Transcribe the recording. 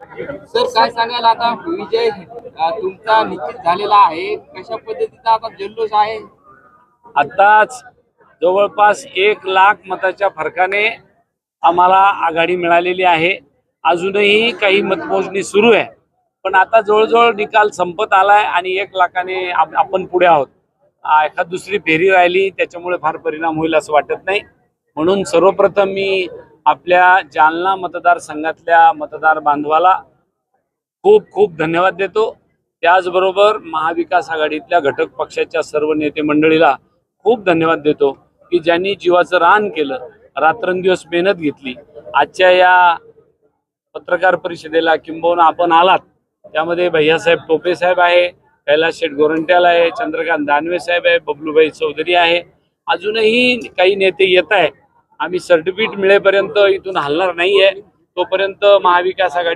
Sir काय सांगाल आता? विजय तुमचा निश्चित झालेला आहे. कशा पद्धतीचा आता जल्लोष आहे? आताच जवळपास एक लाख मताच्या फरकाने आम्हाला आघाडी मिळालेली आहे. अजूनही काही मतमोजणी सुरू आहे. पण आता जवळजवळ निकाल संपत आलाय आणि एक लाखाने आप- आपण पुढे आहोत. एखाद दुसरी फेरी राहिली त्याच्यामुळे फार परिणाम होईल असं वाटत नाही. म्हणून सर्वप्रथम मी आपल्या जालना मतदारसंघातल्या मतदार बांधवाला खूप खूप धन्यवाद देतो. त्याचबरोबर महाविकास आघाडीतल्या घटक पक्षाच्या सर्व नेते मंडळीला खूप धन्यवाद देतो की ज्यांनी जीवाचं रान केलं रात्रंदिवस मेहनत घेतली. आजच्या या पत्रकार परिषदेला किंबहुना आपण आलात. त्यामध्ये भैयासाहेब टोपे साहेब आहे कैलास शेठ गोरंट्याल आहे चंद्रकांत दानवे साहेब आहे बबलूभाई चौधरी आहे. अजूनही काही नेते येत आहे आम्ही सर्टिफिकेट मिळेपर्यंत इथून हलणार नाहीये. तोपर्यंत महाविकास आघाडी